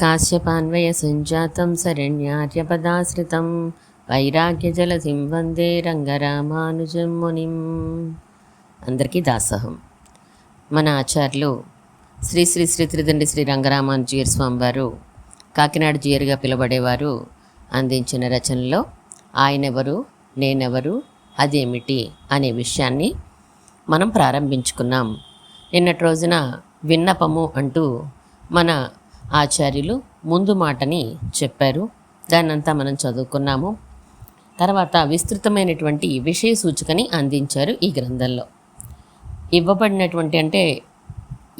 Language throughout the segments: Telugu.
కాశ్యపాన్వయ సంజాతం శరణ్యార్యపదాశ్రితం వైరాగ్యజలధిం వందే రంగరామానుజం మునిం అందరికీ దాసహం. మన ఆచార్యులు శ్రీ శ్రీ శ్రీ త్రిదండి శ్రీ రంగరామానుజీయర్ స్వామి వారు కాకినాడ జీయర్గా పిలువబడేవారు అందించిన రచనలో ఆయనెవరు నేనెవరు అదేమిటి అనే విషయాన్ని మనం ప్రారంభించుకున్నాం. నిన్నటి రోజున విన్నపము అంటూ మన ఆచార్యులు ముందు మాటని చెప్పారు. దాన్నంతా మనం చదువుకున్నాము. తర్వాత విస్తృతమైనటువంటి విషయ సూచికని అందించారు ఈ గ్రంథంలో. ఇవ్వబడినటువంటి అంటే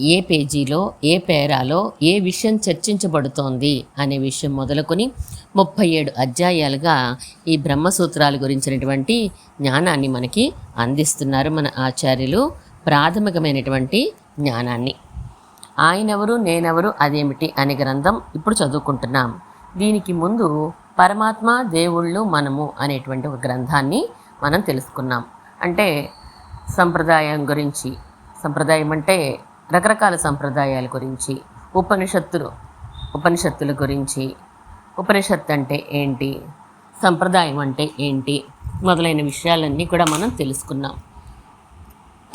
ఏ పేజీలో ఏ పేరాలో ఏ విషయం చర్చించబడుతోంది అనే విషయం మొదలుకొని ముప్పై ఏడు అధ్యాయాలుగా ఈ బ్రహ్మసూత్రాల గురించినటువంటి జ్ఞానాన్ని మనకి అందిస్తున్నారు మన ఆచార్యులు. ప్రాథమికమైనటువంటి జ్ఞానాన్ని ఆయనెవరు నేనెవరు అదేమిటి అనే గ్రంథం ఇప్పుడు చదువుకుంటున్నాం. దీనికి ముందు పరమాత్మ దేవుళ్ళు మనము అనేటువంటి ఒక గ్రంథాన్ని మనం తెలుసుకున్నాం. అంటే సంప్రదాయం గురించి సంప్రదాయం అంటే రకరకాల సంప్రదాయాల గురించి ఉపనిషత్తులు ఉపనిషత్తుల గురించి ఉపనిషత్తు అంటే ఏంటి సంప్రదాయం అంటే ఏంటి మొదలైన విషయాలన్నీ కూడా మనం తెలుసుకున్నాం.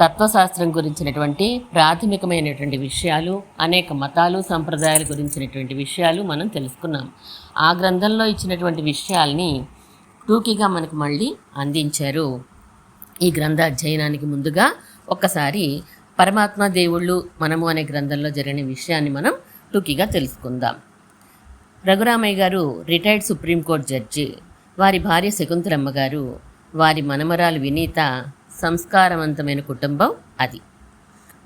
తత్వశాస్త్రం గురించినటువంటి ప్రాథమికమైనటువంటి విషయాలు అనేక మతాలు సంప్రదాయాల గురించినటువంటి విషయాలు మనం తెలుసుకున్నాం. ఆ గ్రంథంలో ఇచ్చినటువంటి విషయాల్ని టూకీగా మనకు మళ్ళీ అందించారు. ఈ గ్రంథ అధ్యయనానికి ముందుగా ఒక్కసారి పరమాత్మ దేవుళ్ళు మనము అనే గ్రంథంలో జరిగిన విషయాన్ని మనం టూకీగా తెలుసుకుందాం. రఘురామయ్య గారు రిటైర్డ్ సుప్రీంకోర్టు జడ్జి. వారి భార్య శకుంతలమ్మ గారు వారి మనమరాలు వినీత సంస్కారవంతమైన కుటుంబం అది.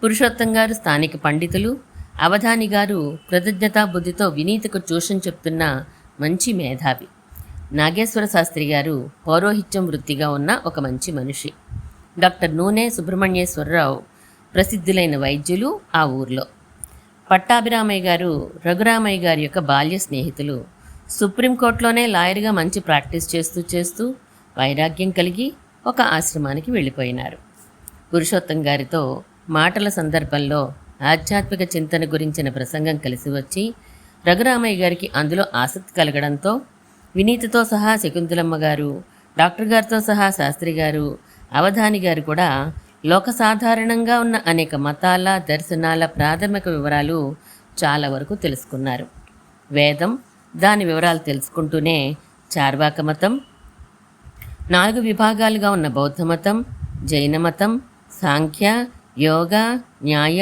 పురుషోత్తం గారు స్థానిక పండితులు అవధాని గారు కృతజ్ఞతాబుద్ధితో వినీతకు ట్యూషన్ చెప్తున్న మంచి మేధావి. నాగేశ్వర శాస్త్రి గారు పౌరోహిత్యం వృత్తిగా ఉన్న ఒక మంచి మనిషి. డాక్టర్ నూనె సుబ్రహ్మణ్యేశ్వరరావు ప్రసిద్ధులైన వైద్యులు ఆ ఊర్లో. పట్టాభిరామయ్య గారు రఘురామయ్య గారి యొక్క బాల్య స్నేహితులు. సుప్రీంకోర్టులోనే లాయర్గా మంచి ప్రాక్టీస్ చేస్తూ చేస్తూ వైరాగ్యం కలిగి ఒక ఆశ్రమానికి వెళ్ళిపోయినారు. పురుషోత్తం గారితో మాటల సందర్భంలో ఆధ్యాత్మిక చింతన గురించిన ప్రసంగం కలిసి వచ్చి రఘురామయ్య గారికి అందులో ఆసక్తి కలగడంతో వినీతతో సహా శకుంతలమ్మ గారు డాక్టర్ గారితో సహా శాస్త్రి గారు అవధాని గారు కూడా లోక సాధారణంగా ఉన్న అనేక మతాల దర్శనాల ప్రాథమిక వివరాలు చాలా వరకు తెలుసుకున్నారు. వేదం దాని వివరాలు తెలుసుకుంటూనే చార్వాక మతం నాలుగు విభాగాలుగా ఉన్న బౌద్ధమతం జైనమతం జైన మతం సాంఖ్య యోగ న్యాయ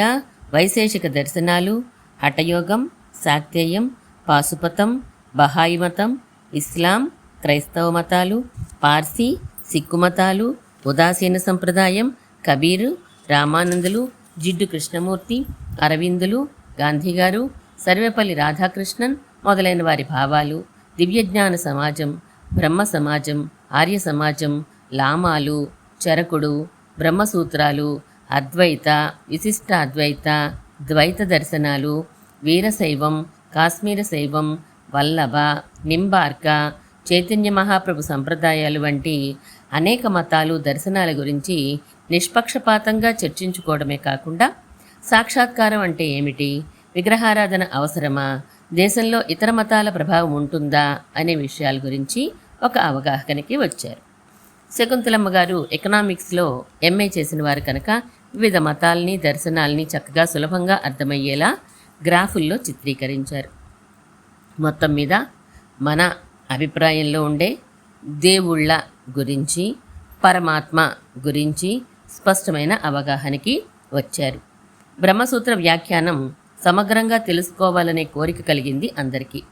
వైశేషిక దర్శనాలు హఠయోగం శాక్తేయం పాశుపతం బహాయి మతం ఇస్లాం క్రైస్తవ మతాలు పార్సీ సిక్కు మతాలు ఉదాసీన సంప్రదాయం కబీరు రామానందులు జిడ్డు కృష్ణమూర్తి అరవిందులు గాంధీగారు సర్వేపల్లి రాధాకృష్ణన్ మొదలైన వారి భావాలు దివ్యజ్ఞాన సమాజం బ్రహ్మ సమాజం ఆర్య సమాజం లామాలు చరకుడు బ్రహ్మసూత్రాలు అద్వైత విశిష్ట అద్వైత ద్వైత దర్శనాలు వీరశైవం కాశ్మీర శైవం వల్లభ నింబార్క చైతన్య మహాప్రభు సంప్రదాయాలు వంటి అనేక మతాలు దర్శనాల గురించి నిష్పక్షపాతంగా చర్చించుకోవడమే కాకుండా సాక్షాత్కారం అంటే ఏమిటి? విగ్రహారాధన అవసరమా? దేశంలో ఇతర మతాల ప్రభావం ఉంటుందా అనే విషయాల గురించి ఒక అవగాహనకి వచ్చారు. శకుంతలమ్మ గారు ఎకనామిక్స్లో ఎంఏ చేసిన వారు కనుక వివిధ మతాల్ని దర్శనాల్ని చక్కగా సులభంగా అర్థమయ్యేలా గ్రాఫుల్లో చిత్రీకరించారు. మొత్తం మీద మన అభిప్రాయంలో ఉండే దేవుళ్ళ గురించి పరమాత్మ గురించి స్పష్టమైన అవగాహనకి వచ్చారు. బ్రహ్మసూత్ర వ్యాఖ్యానం సమగ్రంగా తెలుసుకోవాలనే కోరిక కలిగింది అందరికీ.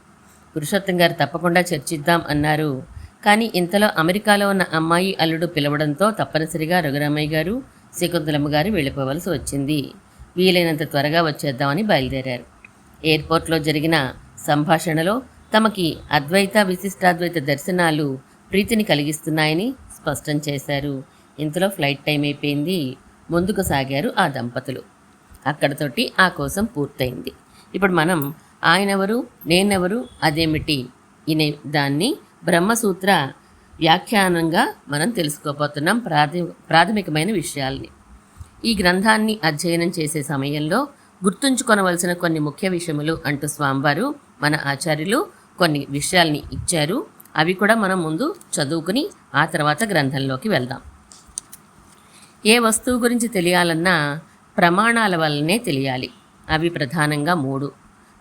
పురుషోత్తం గారు తప్పకుండా చర్చిద్దాం అన్నారు. కానీ ఇంతలో అమెరికాలో ఉన్న అమ్మాయి అల్లుడు పిలవడంతో తప్పనిసరిగా రఘురామయ్య గారు శకుంతలమ్మ గారు వెళ్ళిపోవలసి వచ్చింది. వీలైనంత త్వరగా వచ్చేద్దామని బయలుదేరారు. ఎయిర్పోర్ట్లో జరిగిన సంభాషణలో తమకి అద్వైత విశిష్టాద్వైత దర్శనాలు ప్రీతిని కలిగిస్తున్నాయని స్పష్టం చేశారు. ఇంతలో ఫ్లైట్ టైం అయిపోయింది. ముందుకు సాగారు ఆ దంపతులు. అక్కడతోటి ఆ కోసం పూర్తయింది. ఇప్పుడు మనం ఆయనెవరు నేనెవరు అదేమిటి ఇనే దాన్ని బ్రహ్మసూత్ర వ్యాఖ్యానంగా మనం తెలుసుకోబోతున్నాం ప్రాథమి ప్రాథమికమైన విషయాల్ని. ఈ గ్రంథాన్ని అధ్యయనం చేసే సమయంలో గుర్తుంచుకొనవలసిన కొన్ని ముఖ్య విషయములు అంటూ స్వామివారు మన ఆచార్యులు కొన్ని విషయాల్ని ఇచ్చారు. అవి కూడా మనం ముందు చదువుకుని ఆ తర్వాత గ్రంథంలోకి వెళ్దాం. ఏ వస్తువు గురించి తెలియాలన్నా ప్రమాణాల వల్లనే తెలియాలి. అవి ప్రధానంగా మూడు.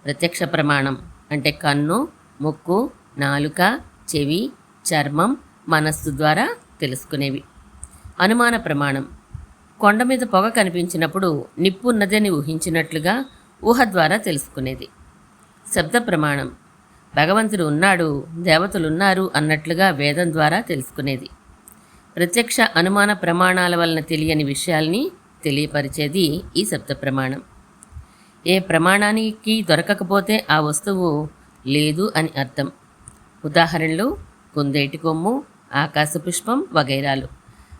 ప్రత్యక్ష ప్రమాణం అంటే కన్ను ముక్కు నాలుక చెవి చర్మం మనస్సు ద్వారా తెలుసుకునేవి. అనుమాన ప్రమాణం. కొండ మీద పొగ కనిపించినప్పుడు నిప్పు ఉన్నదని ఊహించినట్లుగా ఊహ ద్వారా తెలుసుకునేది. శబ్ద ప్రమాణం. భగవంతుడు ఉన్నాడు దేవతలున్నారు అన్నట్లుగా వేదం ద్వారా తెలుసుకునేది. ప్రత్యక్ష అనుమాన ప్రమాణాల వలన తెలియని విషయాల్ని తెలియపరిచేది ఈ శబ్ద ప్రమాణం. ఏ ప్రమాణానికి దొరకకపోతే ఆ వస్తువు లేదు అని అర్థం. ఉదాహరణలు కుందేటి కొమ్ము ఆకాశ పుష్పం వగైరాలు.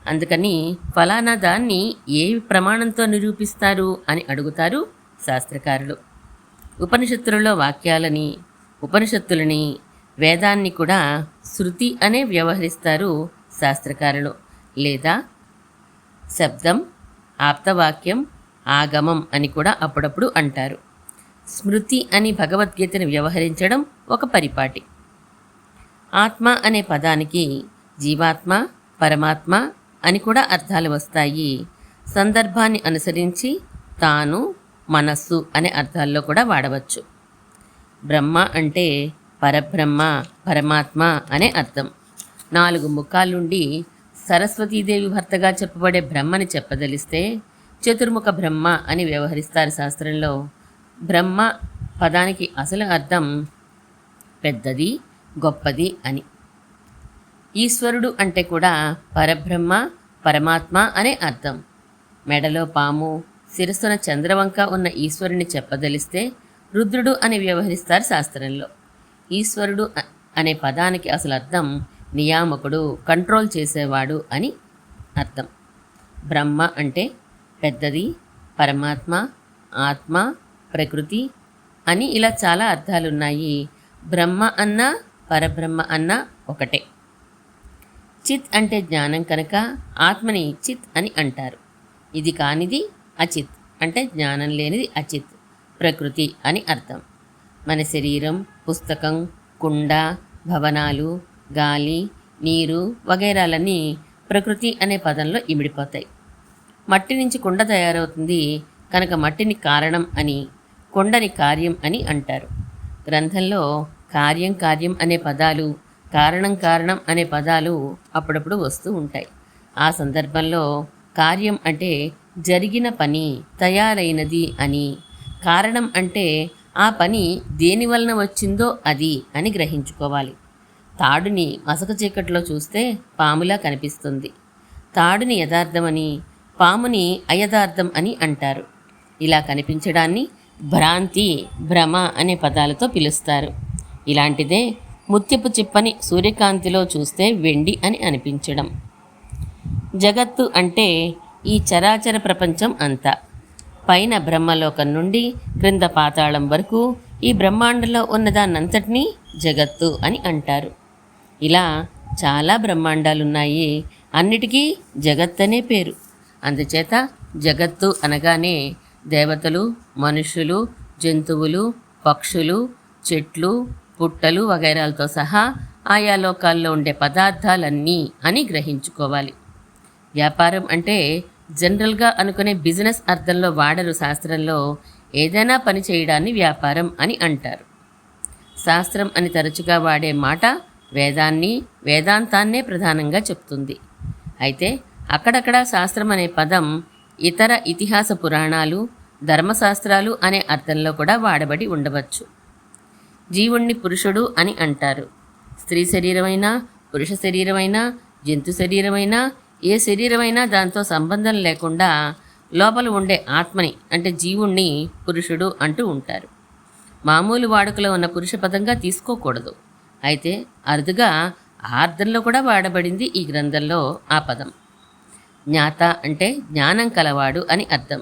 అందుకని ఫలానా దాన్ని ఏ ప్రమాణంతో నిరూపిస్తారు అని అడుగుతారు శాస్త్రకారులు. ఉపనిషత్తులలో వాక్యాలని ఉపనిషత్తులని వేదాన్ని కూడా శృతి అనే వ్యవహరిస్తారు శాస్త్రకారులు. లేదా శబ్దం ఆప్తవాక్యం ఆగమం అని కూడా అప్పుడప్పుడు అంటారు. స్మృతి అని భగవద్గీతను వ్యవహరించడం ఒక పరిపాటి. ఆత్మ అనే పదానికి జీవాత్మ పరమాత్మ అని కూడా అర్థాలు వస్తాయి. సందర్భాన్ని అనుసరించి తాను మనస్సు అనే అర్థాల్లో కూడా వాడవచ్చు. బ్రహ్మ అంటే పరబ్రహ్మ పరమాత్మ అనే అర్థం. నాలుగు ముఖాలుండి సరస్వతీదేవి భర్తగా చెప్పబడే బ్రహ్మని చెప్పదలిస్తే చతుర్ముఖ బ్రహ్మ అని వ్యవహరిస్తారు శాస్త్రంలో. బ్రహ్మ పదానికి అసలు అర్థం పెద్దది గొప్పది అని. ఈశ్వరుడు అంటే కూడా పరబ్రహ్మ పరమాత్మ అనే అర్థం. మెడలో పాము శిరస్సున చంద్రవంక ఉన్న ఈశ్వరుని చెప్పదలిస్తే రుద్రుడు అని వ్యవహరిస్తారు శాస్త్రంలో. ఈశ్వరుడు అనే పదానికి అసలు అర్థం నియామకుడు కంట్రోల్ చేసేవాడు అని అర్థం. బ్రహ్మ అంటే పెద్దది పరమాత్మ ఆత్మ ప్రకృతి అని ఇలా చాలా అర్థాలున్నాయి. బ్రహ్మ అన్నా పరబ్రహ్మ అన్న ఒకటే. చిత్ అంటే జ్ఞానం కనుక ఆత్మని చిత్ అని అంటారు. ఇది కానిది అచిత్ అంటే జ్ఞానం లేనిది అచిత్ ప్రకృతి అని అర్థం. మన శరీరం పుస్తకం కుండ భవనాలు గాలి నీరు వగైరాలన్నీ ప్రకృతి అనే పదంలో ఇమిడిపోతాయి. మట్టి నుంచి కుండ తయారవుతుంది కనుక మట్టిని కారణం అని కొండని కార్యం అని అంటారు. గ్రంథంలో కార్యం కార్యం అనే పదాలు కారణం కారణం అనే పదాలు అప్పుడప్పుడు వస్తూ ఉంటాయి. ఆ సందర్భంలో కార్యం అంటే జరిగిన పని తయారైనది అని కారణం అంటే ఆ పని దేని వలన వచ్చిందో అది అని గ్రహించుకోవాలి. తాడుని మసక చీకట్లో చూస్తే పాములా కనిపిస్తుంది. తాడుని యథార్థమని పాముని అయథార్థం అని అంటారు. ఇలా కనిపించడాన్ని భ్రాంతి భ్రమ అనే పదాలతో పిలుస్తారు. ఇలాంటిదే ముత్యపు చిప్పని సూర్యకాంతిలో చూస్తే వెండి అని అనిపించడం. జగత్తు అంటే ఈ చరాచర ప్రపంచం అంతా. పైన బ్రహ్మలోకం నుండి క్రింద పాతాళం వరకు ఈ బ్రహ్మాండంలో ఉన్నదాన్నంతటినీ జగత్తు అని అంటారు. ఇలా చాలా బ్రహ్మాండాలున్నాయి. అన్నిటికీ జగత్ అనే పేరు. అందుచేత జగత్తు అనగానే దేవతలు మనుషులు జంతువులు పక్షులు చెట్లు పుట్టలు వగైరాలతో సహా ఆయా లోకాల్లో ఉండే పదార్థాలన్నీ అని గ్రహించుకోవాలి. వ్యాపారం అంటే జనరల్గా అనుకునే బిజినెస్ అర్థంలో వాడరు శాస్త్రంలో ఏదైనా పని చేయడాన్ని వ్యాపారం అని అంటారు. శాస్త్రం అని తరచుగా వాడే మాట వేదాన్ని వేదాంతాన్నే ప్రధానంగా చెప్తుంది. అయితే అక్కడక్కడ శాస్త్రం అనే పదం ఇతర ఇతిహాస పురాణాలు ధర్మశాస్త్రాలు అనే అర్థంలో కూడా వాడబడి ఉండవచ్చు. జీవుణ్ణి పురుషుడు అని అంటారు. స్త్రీ శరీరమైనా పురుష శరీరమైనా జంతు శరీరమైనా ఏ శరీరమైనా దాంతో సంబంధం లేకుండా లోపల ఉండే ఆత్మని అంటే జీవుణ్ణి పురుషుడు అంటూ ఉంటారు. మామూలు వాడుకలో ఉన్న పురుష పదంగా తీసుకోకూడదు. అయితే అరుదుగా ఆర్ధంలో కూడా వాడబడింది ఈ గ్రంథంలో ఆ పదం. జ్ఞాత అంటే జ్ఞానం కలవాడు అని అర్థం.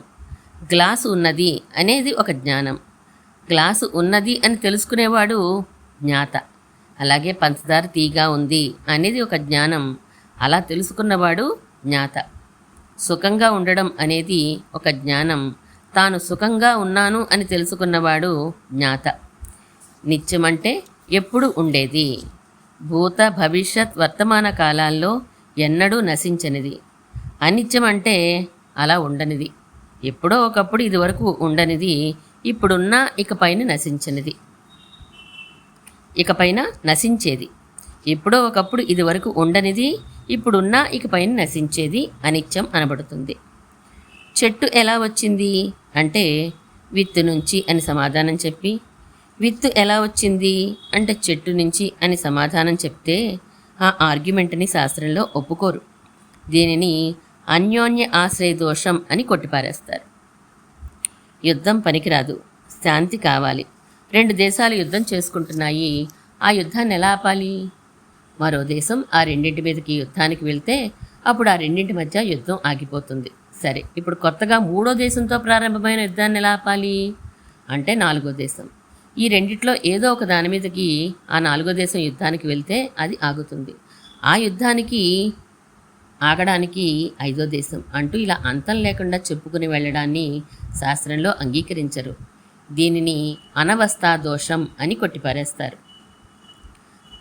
గ్లాసు ఉన్నది అనేది ఒక జ్ఞానం. గ్లాసు ఉన్నది అని తెలుసుకునేవాడు జ్ఞాత. అలాగే పంచదార తీగా ఉంది అనేది ఒక జ్ఞానం. అలా తెలుసుకున్నవాడు జ్ఞాత. సుఖంగా ఉండడం అనేది ఒక జ్ఞానం. తాను సుఖంగా ఉన్నాను అని తెలుసుకున్నవాడు జ్ఞాత. నిత్యం అంటే ఎప్పుడు ఉండేది? భూత భవిష్యత్ వర్తమాన కాలాల్లో ఎన్నడూ నశించనిది. అనిత్యం అంటే అలా ఉండనిది. ఎప్పుడో ఒకప్పుడు ఇదివరకు ఉండనిది. ఇప్పుడున్న ఇకపైన నశించనిది. ఇకపైన నశించేది. ఎప్పుడో ఒకప్పుడు ఇదివరకు ఉండనిది. ఇప్పుడున్న ఇకపైన నశించేది అనిత్యం అనబడుతుంది. చెట్టు ఎలా వచ్చింది? అంటే విత్తు నుంచి అని సమాధానం చెప్పి విత్తు ఎలా వచ్చింది? అంటే చెట్టు నుంచి అని సమాధానం చెప్తే ఆ ఆర్గ్యుమెంట్ని శాస్త్రంలో ఒప్పుకోరు. దీనిని అన్యోన్య ఆశ్రయ దోషం అని కొట్టిపారేస్తారు. యుద్ధం పనికిరాదు. శాంతి కావాలి. రెండు దేశాలు యుద్ధం చేసుకుంటున్నాయి. ఆ యుద్ధాన్ని ఎలా ఆపాలి? మరో దేశం ఆ రెండింటి మీదకి యుద్ధానికి వెళ్తే అప్పుడు ఆ రెండింటి మధ్య యుద్ధం ఆగిపోతుంది. సరే ఇప్పుడు కొత్తగా మూడో దేశంతో ప్రారంభమైన యుద్ధాన్ని ఎలా ఆపాలి? అంటే నాలుగో దేశం. ఈ రెండిట్లో ఏదో ఒక దాని మీదకి ఆ నాలుగో దేశం యుద్ధానికి వెళ్తే అది ఆగుతుంది. ఆ యుద్ధానికి ఆగడానికి ఐదో దేశం అంటూ ఇలా అంతం లేకుండా చెప్పుకుని వెళ్ళడాన్ని శాస్త్రంలో అంగీకరించరు. దీనిని అనవస్థా దోషం అని కొట్టిపారేస్తారు.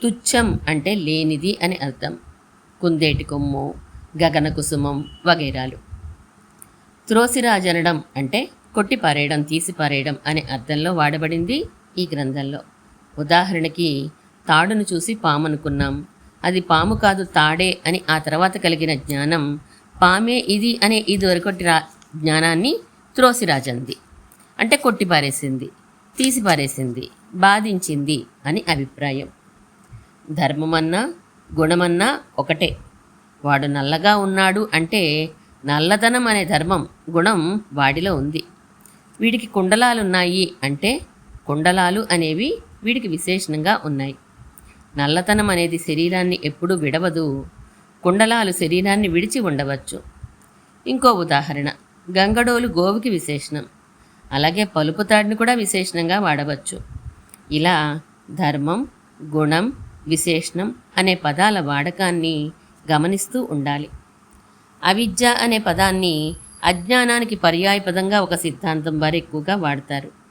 తుచ్చం అంటే లేనిది అని అర్థం. కుందేటి కొమ్ము గగన కుసుమం వగైరాలు. త్రోసిరాజనడం అంటే కొట్టిపారేయడం తీసిపారేయడం అనే అర్థంలో వాడబడింది ఈ గ్రంథంలో. ఉదాహరణకి తాడును చూసి పాము అనుకున్నాం అది పాము కాదు తాడే అని ఆ తర్వాత కలిగిన జ్ఞానం పామే ఇది అనే ఇదివరకటి రా జ్ఞానాన్ని త్రోసిరాజంది. అంటే కొట్టిపారేసింది తీసిపారేసింది బాధించింది అని అభిప్రాయం. ధర్మమన్నా గుణమన్నా ఒకటే. వాడు నల్లగా ఉన్నాడు అంటే నల్లదనం అనే ధర్మం గుణం వాడిలో ఉంది. వీడికి కుండలాలున్నాయి అంటే కుండలాలు అనేవి వీడికి విశేషణంగా ఉన్నాయి. నల్లతనం అనేది శరీరాన్ని ఎప్పుడూ విడవదు. కుండలాలు శరీరాన్ని విడిచి ఉండవచ్చు. ఇంకో ఉదాహరణ గంగడోలు గోవుకి విశేషణం. అలాగే పలుపు తాడిని కూడా విశేషణంగా వాడవచ్చు. ఇలా ధర్మం గుణం విశేషణం అనే పదాల వాడకాన్ని గమనిస్తూ ఉండాలి. అవిద్య అనే పదాన్ని అజ్ఞానానికి పర్యాయపదంగా ఒక సిద్ధాంతం వారు ఎక్కువగా వాడతారు.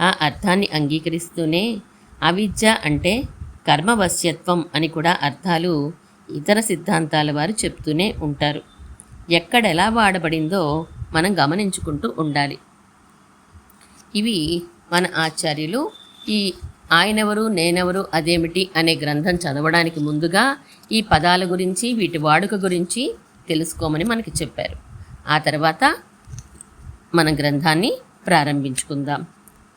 ఆ అర్థాన్ని అంగీకరిస్తూనే అవిద్య అంటే కర్మవశ్యత్వం అని కూడా అర్థాలు ఇతర సిద్ధాంతాల వారు చెప్తూనే ఉంటారు. ఎక్కడెలా వాడబడిందో మనం గమనించుకుంటూ ఉండాలి. ఇవి మన ఆచార్యులు ఈ ఆయనెవరు నేనెవరు అదేమిటి అనే గ్రంథం చదవడానికి ముందుగా ఈ పదాల గురించి వీటి వాడుక గురించి తెలుసుకోమని మనకి చెప్పారు. ఆ తర్వాత మన గ్రంథాన్ని ప్రారంభించుకుందాం.